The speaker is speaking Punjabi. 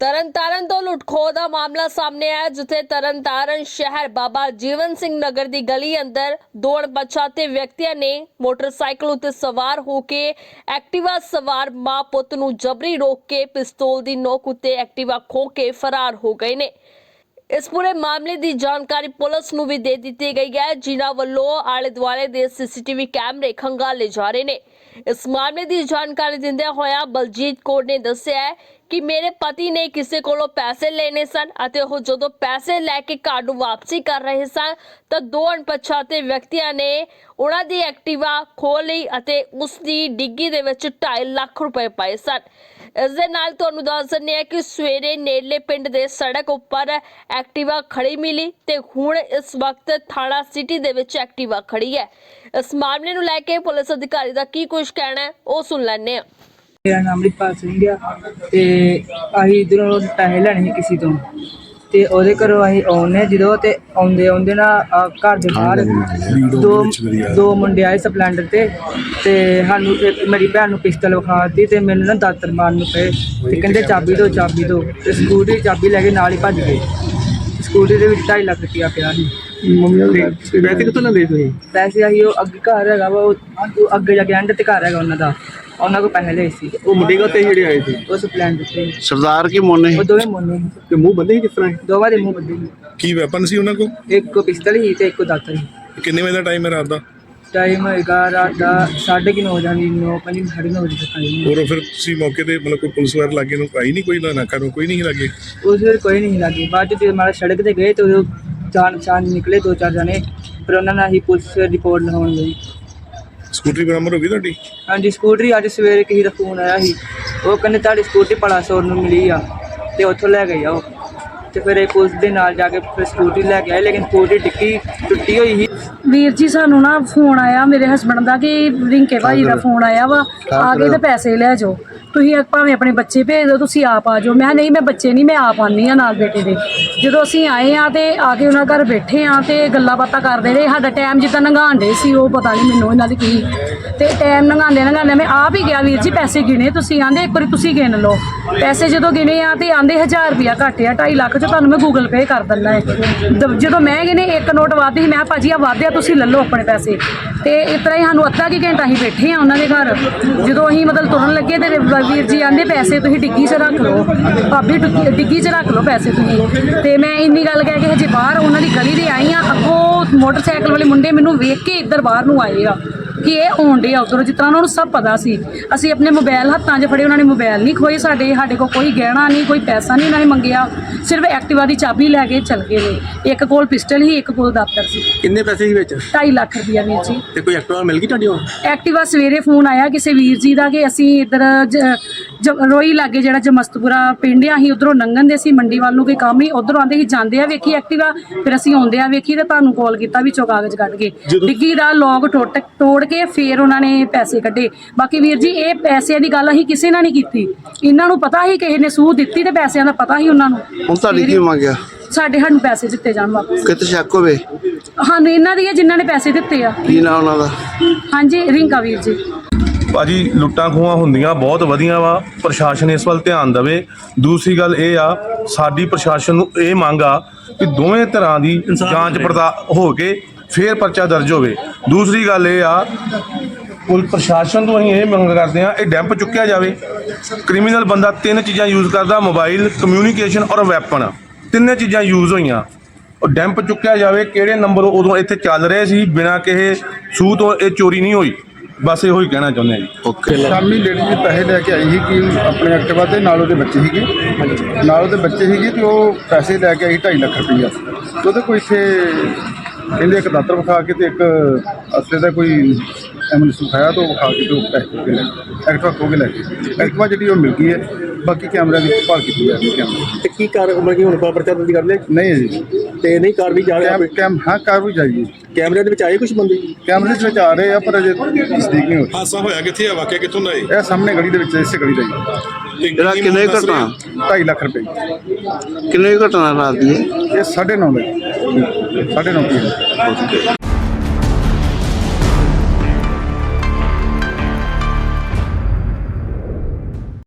ਤਰਨਤਾਰਨ ਤੋਂ ਲੁੱਟਖੋ ਦਾ ਮਾਮਲਾ ਸਾਹਮਣੇ ਆਇਆ, ਜਿੱਥੇ ਤਰਨਤਾਰਨ ਸ਼ਹਿਰ ਬਾਬਾ ਜੀਵਨ ਸਿੰਘ ਨਗਰ ਦੀ ਗਲੀ ਅੰਦਰ ਦੋ ਅਣਪਛਾਤੇ ਵਿਅਕਤੀਆਂ ਨੇ ਮੋਟਰਸਾਈਕਲ ਉੱਤੇ ਸਵਾਰ ਹੋ ਕੇ ਐਕਟਿਵਾ ਸਵਾਰ ਮਾਂ ਪੁੱਤ ਨੂੰ ਜਬਰੀ ਰੋਕ ਕੇ ਪਿਸਤੌਲ ਦੀ ਨੋਕ ਉੱਤੇ ਐਕਟਿਵਾ ਖੋ ਕੇ ਫਰਾਰ ਹੋ ਗਏ ਨੇ। ਇਸ ਪੂਰੇ ਮਾਮਲੇ ਦੀ ਜਾਣਕਾਰੀ ਪੁਲਿਸ ਨੂੰ ਵੀ ਦੇ ਦਿੱਤੀ ਗਈ ਹੈ, ਜਿਨ੍ਹਾਂ ਵੱਲੋਂ ਆਲੇ ਦੁਆਲੇ ਦੇ ਸੀਸੀਟੀਵੀ ਕੈਮਰੇ ਖੰਗਾਲੇ ਜਾ ਰਹੇ ਨੇ। ਇਸ ਮਾਮਲੇ ਦੀ ਜਾਣਕਾਰੀ ਦਿੰਦਿਆਂ ਹੋਇਆ ਬਲਜੀਤ ਕੌਰ ਨੇ ਦੱਸਿਆ ਕਿ ਮੇਰੇ ਪਤੀ ਨੇ ਕਿਸੇ ਕੋਲੋਂ ਪੈਸੇ ਲੈਣੇ ਸਨ ਅਤੇ ਉਹ ਜਦੋਂ ਪੈਸੇ ਲੈ ਕੇ ਘਰ ਨੂੰ ਵਾਪਸੀ ਕਰ ਰਹੇ ਸਨ, ਤਾਂ ਦੋ ਅਣਪਛਾਤੇ ਵਿਅਕਤੀਆਂ ਨੇ ਉਹਨਾਂ ਦੀ ਐਕਟਿਵਾ ਖੋਹ ਲਈ ਅਤੇ ਉਸ ਦੀ ਡਿੱਗੀ ਦੇ ਵਿੱਚ 2.5 ਲੱਖ ਰੁਪਏ ਪਾਏ ਸਨ। ਇਸ ਦੇ ਨਾਲ ਤੁਹਾਨੂੰ ਦੱਸ ਦਿੰਦੇ ਹਾਂ ਕਿ ਸਵੇਰੇ ਨੇੜਲੇ ਪਿੰਡ ਦੇ ਸੜਕ ਉੱਪਰ ਐਕਟਿਵਾ ਖੜੀ ਮਿਲੀ ਤੇ ਹੁਣ ਇਸ ਵਕਤ ਥਾਣਾ ਸਿਟੀ ਦੇ ਵਿੱਚ ਐਕਟਿਵਾ ਖੜੀ ਹੈ। ਇਸ ਮਾਮਲੇ ਨੂੰ ਲੈ ਕੇ ਪੁਲਿਸ ਅਧਿਕਾਰੀ ਦਾ ਕੀ ਕੁਝ ਕਹਿਣਾ ਹੈ, ਉਹ ਸੁਣ ਲੈਣੇ ਆ ਮੇਰਾ ਨਾਮ ਰਿਪਾਲ ਸਿੰਘ ਆ ਤੇ ਅਸੀਂ ਇਧਰੋਂ ਪੈਸੇ ਲੈਣੇ ਸੀ ਕਿਸੇ ਤੋਂ। ਤੇ ਉਹਦੇ ਘਰੋਂ ਅਸੀਂ ਆਉਂਦੇ ਜਦੋਂ ਤੇ ਆਉਂਦੇ ਆਉਂਦੇ ਨਾ ਘਰ ਦੇ ਬਾਹਰ ਦੋ ਦੋ ਮੁੰਡੇ ਆਏ ਸਪਲੈਂਡਰ ਤੇ ਤੇ ਸਾਨੂੰ ਤੇ ਮੇਰੀ ਭੈਣ ਨੂੰ ਪਿਸਤਲ ਵਿਖਾ ਦਿੱਤੀ ਤੇ ਮੈਨੂੰ ਨਾ ਦਾਤਰ ਮਾਰਨ ਨੂੰ ਪਏ ਤੇ ਕਹਿੰਦੇ ਚਾਬੀ ਦਿਓ ਚਾਬੀ ਦਿਓ ਤੇ ਸਕੂਟਰੀ ਦੀ ਚਾਬੀ ਲੈ ਕੇ ਨਾਲ ਹੀ ਭੱਜ ਗਏ। ਸਕੂਟਰੀ ਦੇ ਵਿੱਚ 2.5 ਲੱਖ ਰੁਪਇਆ ਪਿਆ ਸੀ। ਤੇ ਵੈਸੇ ਕਿੱਥੋਂ ਲੈਂਦੇ ਤੁਸੀਂ? ਪੈਸੇ ਅਸੀਂ ਉਹ ਅੱਗੇ ਘਰ ਹੈਗਾ ਵਾ ਉਹ ਉਹ ਅੱਗੇ ਜਾ ਕੇ ਐਂਡ ਤੇ ਘਰ ਹੈਗਾ ਉਹਨਾਂ ਦਾ। ਉਹਨਾਂ ਕੋਲ ਪੈਸੇ ਲਏ ਸੀ। ਉਹ ਮੁੰਡੇ ਕਾ ਤੇ ਜਿਹੜੇ ਆਏ ਸੀ? ਉਹ ਸਪਲੈਂਡਰ ਤੇ ਸਰਦਾਰ ਕੀ ਮੋਨੇ? ਉਹ ਦੋਵੇਂ ਮੁੰਡੇ ਸੀ। ਤੇ ਮੂੰਹ ਬੰਦੇ ਸੀ ਕਿਸ ਤਰ੍ਹਾਂ? ਦੋਵਾਂ ਦੇ ਮੂੰਹ ਵੱਡੇ ਸੀ। ਕੀ ਵੈਪਨ ਸੀ ਉਹਨਾਂ ਕੋਲ? ਇੱਕ ਕੋ ਪਿਸਤਲ ਸੀ ਤੇ ਇੱਕ ਕੋ ਦਾਤਰ ਸੀ। ਕਿੰਨੇ ਵਜੇ ਦਾ ਟਾਈਮ ਹੈ ਰਾਤ ਦਾ? ਟਾਈਮ ਹੈਗਾ ਰਾਤ ਦਾ 9:30 ਜਾਨੀ 9 5 9:30 ਵਜੇ ਤੱਕ ਆਈ ਔਰ ਫਿਰ ਤੁਸੀਂ ਮੌਕੇ ਤੇ ਮਤਲਬ ਕੋਈ ਪੁਲਿਸ ਵਾਰ ਲੱਗੇ ਨੂੰ ਆਈ ਨਹੀਂ ਕੋਈ ਨਾ ਨਾ ਕਰੋ ਕੋਈ ਨਹੀਂ ਲੱਗੇ? ਉਸ ਵੇਲੇ ਕੋਈ ਨਹੀਂ ਲੱਗੀ। ਬਾਅਦ ਚ ਜਦੋਂ ਮਾਰਾ ਸੜਕ ਤੇ ਗਏ ਤੇ ਜਾਣ ਪਛਾਣ ਨਿਕਲੇ ਦੋ ਚਾਰ ਜਣੇ ਫਿਰ ਉਹਨਾਂ ਨਾਲ ਹੀ ਪੁਲਿਸ ਰਿਪੋਰਟ ਲਿਖਾਉਣ ਗਈ ਸਕੂਟਰੀ ਬਰਾਮਦ ਹੋ ਗਈ ਤੁਹਾਡੀ? ਹਾਂਜੀ ਸਕੂਟਰੀ ਅੱਜ ਸਵੇਰੇ ਕਿਸੇ ਦਾ ਫੋਨ ਆਇਆ ਸੀ। ਉਹ ਕਹਿੰਦੇ ਤੁਹਾਡੀ ਸਕੂਟਰੀ ਪਲਾਸੋਰ ਨੂੰ ਮਿਲੀ ਆ ਤੇ ਉੱਥੋਂ ਲੈ ਗਏ ਆ ਉਹ। ਤੇ ਫਿਰ ਇਹ ਪੁਲਿਸ ਦੇ ਨਾਲ ਜਾ ਕੇ ਫਿਰ ਸਕੂਟਰੀ ਲੈ ਕੇ ਆਏ ਲੇਕਿਨ ਸਕੂਟਰੀ ਟਿੱਕੀ ਟੁੱਟੀ ਹੋਈ ਸੀ। ਵੀਰ ਜੀ ਸਾਨੂੰ ਨਾ ਫੋਨ ਆਇਆ ਮੇਰੇ ਹਸਬੰਡ ਦਾ ਕਿ ਰਿੰਕੇ ਭਾਜੀ ਦਾ ਫੋਨ ਆਇਆ ਵਾ ਆ ਕੇ ਤੇ ਪੈਸੇ ਲੈ ਜਾਓ। ਤੁਸੀਂ ਭਾਵੇਂ ਆਪਣੇ ਬੱਚੇ ਭੇਜ ਦਿਓ ਤੁਸੀਂ ਆਪ ਆ ਜਾਓ। ਮੈਂ ਨਹੀਂ ਮੈਂ ਬੱਚੇ ਨਹੀਂ ਮੈਂ ਆਪ ਆਨੀ ਆ ਨਾਲ ਬੇਟੇ ਦੇ। ਜਦੋਂ ਅਸੀਂ ਆਏ ਆ ਤੇ ਆ ਕੇ ਉਹਨਾਂ ਘਰ ਬੈਠੇ ਆ ਤੇ ਗੱਲਾਂ ਬਾਤਾਂ ਕਰਦੇ ਰਹੇ। ਸਾਡਾ ਟਾਈਮ ਜਿੱਦਾਂ ਲੰਘਾਉਣ ਦੇ ਸੀ ਉਹ ਪਤਾ ਨਹੀਂ ਮੈਨੂੰ ਇਹਨਾਂ ਦੀ ਕੀ। ਤੇ ਟਾਈਮ ਲੰਘਾਉਂਦੇ ਲੰਘਾਉਂਦੇ ਮੈਂ ਆਪ ਹੀ ਗਿਆ ਵੀਰ ਜੀ ਪੈਸੇ ਗਿਣੇ ਤੁਸੀਂ। ਆਂਦੇ ਇੱਕ ਵਾਰੀ ਤੁਸੀਂ ਗਿਣ ਲਓ। ਪੈਸੇ ਜਦੋਂ ਗਿਣੇ ਆ ਤੇ ਆਂਦੇ 1000 ਰੁਪਿਆ ਘੱਟ ਆ 2.5 ਲੱਖ ਚ ਤੁਹਾਨੂੰ ਮੈਂ ਗੂਗਲ ਪੇ ਕਰ ਦਿੰਦਾ ਹੈ। ਜਦੋਂ ਮੈਂ ਗਿਣੇ ਇੱਕ ਨੋਟ ਵੱਧ ਮੈਂ ਭਾਜੀ ਆ ਵਾਧਿਆ ਤੁਸੀਂ ਲੈ ਲਓ ਆਪਣੇ ਪੈਸੇ। ਤੇ ਇਸ ਤਰ੍ਹਾਂ ਹੀ ਸਾਨੂੰ ਅੱਧਾ ਕੀ ਘੰਟਾ ਹੀ ਬੈਠੇ ਆ ਉਹਨਾਂ ਦੇ ਘਰ। ਜਦੋਂ ਅਸੀਂ ਮਤਲਬ ਤੁਰਨ ਲੱਗੇ ਤੇ ਵੀਰ ਜੀ ਆਂਦੇ ਪੈਸੇ ਤੁਸੀਂ ਡਿੱਗੀ 'ਚ ਰੱਖ ਲਓ। ਭਾਬੀ ਡਿੱਗੀ ਡਿੱਗੀ 'ਚ ਰੱਖ ਲਓ ਪੈਸੇ ਤੁਸੀਂ। ਤੇ ਮੈਂ ਇੰਨੀ ਗੱਲ ਕਹਿ ਕੇ ਹਜੇ ਬਾਹਰ ਉਹਨਾਂ ਦੀ ਗਲੀ ਦੇ ਆਈ ਆ। ਅੱਗੋਂ ਮੋਟਰਸਾਈਕਲ ਵਾਲੇ ਮੁੰਡੇ ਮੈਨੂੰ ਵੇਖ ਕੇ ਇੱਧਰ ਬਾਹਰ ਨੂੰ ਆਏ ਆ। ਕਿ ਇਹ ਆਉਂਦੇ ਆ ਉਧਰੋਂ ਜਿਸ ਤਰ੍ਹਾਂ ਉਹਨਾਂ ਨੂੰ ਸਭ ਪਤਾ ਸੀ। ਅਸੀਂ ਆਪਣੇ ਮੋਬਾਈਲ ਹੱਥਾਂ 'ਚ ਫੜੇ ਉਹਨਾਂ ਨੇ ਮੋਬਾਈਲ ਨਹੀਂ ਖੋਏ ਸਾਡੇ। ਸਾਡੇ ਕੋਲ ਕੋਈ ਗਹਿਣਾ ਨਹੀਂ ਕੋਈ ਪੈਸਾ ਨਹੀਂ ਉਹਨਾਂ ਨੇ ਮੰਗਿਆ। ਸਿਰਫ ਐਕਟਿਵਾ ਦੀ ਚਾਬੀ ਲੈ ਕੇ ਚਲ ਗਏ ਨੇ। ਇੱਕ ਕੋਲ ਪਿਸਟਲ ਸੀ ਇੱਕ ਕੋਲ ਦਾਤਰ ਸੀ। ਕਿੰਨੇ ਪੈਸੇ ਸੀ ਵਿੱਚ? 2.5 ਲੱਖ ਰੁਪਇਆ ਵੀਰ ਜੀ। ਤੇ ਕੋਈ ਐਕਟਿਵਾ ਮਿਲ ਗਈ ਤੁਹਾਡੀ ਉਹ ਐਕਟਿਵਾ ਸਵੇਰੇ ਫੋਨ ਆਇਆ ਕਿਸੇ ਵੀਰ ਜੀ ਦਾ ਕਿ ਅਸੀਂ ਇੱਧਰ ਰੋਈ ਲਾਗੇ ਜਿਹੜਾ ਜਮਸਤਪੁਰਾ ਪਿੰਡ ਆ ਅਸੀਂ ਉਧਰੋਂ ਲੰਘਣ ਦੇ ਸੀ ਮੰਡੀ ਵੱਲ ਨੂੰ ਕੋਈ ਕੰਮ ਹੀ ਉਧਰੋਂ ਆਂਦੇ ਸੀ ਜਾਂਦੇ ਆ ਵੇਖੀ ਐਕਟਿਵਾ ਫਿਰ ਅਸੀਂ ਆਉਂਦੇ ਆ ਵੇਖੀ ਤੇ ਤੁਹਾਨੂੰ ਕਾਲ ਕੀਤਾ ਵਿੱਚੋਂ ਕਾਗਜ਼ ਕੱਢ ਕੇ। ਡਿੱਗੀ ਦਾ ਲੌਗ ਟੁੱਟ ਤੋੜ ਕੇ ਫੇਰ ਉਹਨਾਂ ਨੇ ਪੈਸੇ ਕੱਢੇ। ਬਾਕੀ ਵੀਰ ਜੀ ਇਹ ਪੈਸਿਆਂ ਦੀ ਗੱਲ ਅਸੀਂ ਕਿਸੇ ਨਾਲ ਨਹੀਂ ਕੀਤੀ। ਇਹਨਾਂ ਨੂੰ ਪਤਾ ਸੀ ਕਿਸੇ ਨੇ ਸੂਹ ਦਿੱਤੀ ਤੇ ਪੈਸਿਆਂ ਦਾ ਪਤਾ ਸੀ ਉਹਨਾਂ ਨੂੰ। ਹੁਣ ਤੁਹਾਡੀ ਕੀ ਮੰਗਿਆ ਸਾਡੇ ਸਾਨੂੰ ਪੈਸੇ ਦਿੱਤੇ ਜਾਣ ਵਾਪਸ। ਕਿਤੇ ਸ਼ੱਕ ਹੋਵੇ? ਸਾਨੂੰ ਇਹਨਾਂ ਦੀ ਹੈ ਜਿਨ੍ਹਾਂ ਨੇ ਪੈਸੇ ਦਿੱਤੇ ਆ। ਕੀ ਨਾ ਉਹਨਾਂ ਦਾ? ਹਾਂਜੀ ਰਿੰਕਾ ਵੀਰ ਜੀ। ਭਾਜੀ ਲੁੱਟਾਂ ਖੋਹਾਂ ਹੁੰਦੀਆਂ ਬਹੁਤ ਵਧੀਆ ਵਾ ਪ੍ਰਸ਼ਾਸਨ ਇਸ ਵੱਲ ਧਿਆਨ ਦੇਵੇ। ਦੂਸਰੀ ਗੱਲ ਇਹ ਆ ਸਾਡੀ ਪ੍ਰਸ਼ਾਸਨ ਨੂੰ ਇਹ ਮੰਗ ਆ ਕਿ ਦੋਵੇਂ ਤਰ੍ਹਾਂ ਦੀ ਜਾਂਚ ਪੜਤਾਲ ਹੋ ਕੇ ਫੇਰ ਪਰਚਾ ਦਰਜ ਹੋਵੇ। ਦੂਸਰੀ ਗੱਲ ਇਹ ਆ ਪੁਲਿਸ ਪ੍ਰਸ਼ਾਸਨ ਤੋਂ ਅਸੀਂ ਇਹ ਮੰਗ ਕਰਦੇ ਆ ਇਹ ਡੈਂਪ ਚੁੱਕਿਆ ਜਾਵੇ। ਕ੍ਰਿਮੀਨਲ ਬੰਦਾ ਤਿੰਨ ਚੀਜ਼ਾਂ ਯੂਜ਼ ਕਰਦਾ ਮੋਬਾਈਲ ਕਮਿਊਨੀਕੇਸ਼ਨ ਔਰ ਵੈਪਨ। ਤਿੰਨੇ ਚੀਜ਼ਾਂ ਯੂਜ਼ ਹੋਈਆਂ। ਉਹ ਡੈਂਪ ਚੁੱਕਿਆ ਜਾਵੇ ਕਿਹੜੇ ਨੰਬਰ ਉਦੋਂ ਇੱਥੇ ਚੱਲ ਰਹੇ ਸੀ ਬਿਨਾਂ ਕਿਸੇ ਸੂਹ ਤੋਂ ਇਹ ਚੋਰੀ ਨਹੀਂ ਹੋਈ। ਬਸ ਇਹੋ ਹੀ ਕਹਿਣਾ ਚਾਹੁੰਦੇ ਆ ਜੀ। ਓਕੇ ਸ਼ਾਮੀ ਲੇਡੀ ਜੀ ਪੈਸੇ ਲੈ ਕੇ ਆਈ ਸੀ ਕਿ ਆਪਣੇ ਐਕਟਿਵਾ ਤੇ ਨਾਲ ਉਹਦੇ ਬੱਚੇ ਸੀਗੇ। ਨਾਲ ਉਹਦੇ ਬੱਚੇ ਸੀਗੇ ਤੇ ਉਹ ਪੈਸੇ ਲੈ ਕੇ ਆਈ 2.5 ਲੱਖ ਰੁਪਈਆ। ਤੇ ਉਹਦੇ ਕੋਈ ਇੱਥੇ ਕਹਿੰਦੇ ਇੱਕ ਦਾਤਰ ਵਿਖਾ ਕੇ ਤੇ ਇੱਕ ਅਸਲੇ ਦਾ ਕੋਈ ਐਮਬੂਲੈਂਸ ਵਿਖਾਇਆ ਤੇ ਉਹ ਵਿਖਾ ਕੇ ਤੇ ਉਹ ਪੈਸੇ ਖੋ ਕੇ ਲੈ ਗਏ। ਐਕਟਿਵਾ ਖੋ ਕੇ ਲੈ ਗਏ। ਐਕਟਿਵਾ ਜਿਹੜੀ ਉਹ ਮਿਲ ਗਈ ਹੈ ਬਾਕੀ ਕੈਮਰਾ ਵਿੱਚ ਭਾਲ ਕੀਤੀ ਜਾ ਰਹੀ ਹੈ ਕੈਮਰਾ ਤੇ ਕੀ ਕਾਰ ਮਤਲਬ ਕਿ ਹੁਣ ਕੋ ਪਰਚਾ ਦਰਜ ਕਰ ਲਿਆ? ਨਹੀਂ ਹੈ ਜੀ। ਤੇ ਨਹੀਂ ਕਾਰ ਵੀ ਜਾ ਰਿਹਾ ਕੈਮ ਕੈਮ ਹਾਂ ਕਾਰ ਵੀ ਜਾਈਏ ਕੈਮਰੇ ਦੇ ਵਿੱਚ ਆਏ ਕੁਝ ਬੰਦੇ? ਕੈਮਰੇ ਦੇ ਵਿੱਚ ਆ ਰਹੇ ਆ ਪਰ ਅਜੇ ਤਸਦੀਕ ਨਹੀਂ ਹੋਈ। ਹਾਦਸਾ ਹੋਇਆ ਕਿੱਥੇ ਆ? ਵਾਕਿਆ ਕਿੱਥੋਂ ਦਾ ਇਹ? ਇਹ ਸਾਹਮਣੇ ਗਲੀ ਦੇ ਵਿੱਚ ਇਸੇ ਗਲੀ ਦਾ ਹੀ। ਇਹਦਾ ਕਿੰਨੇ ਘਟਨਾ? 2.5 ਲੱਖ ਰੁਪਏ। ਕਿੰਨੇ ਘਟਨਾ ਰਾਤ ਦੀ ਹੈ? ਇਹ 9.5 ਵਜੇ 9.5 ਪੀਐਮ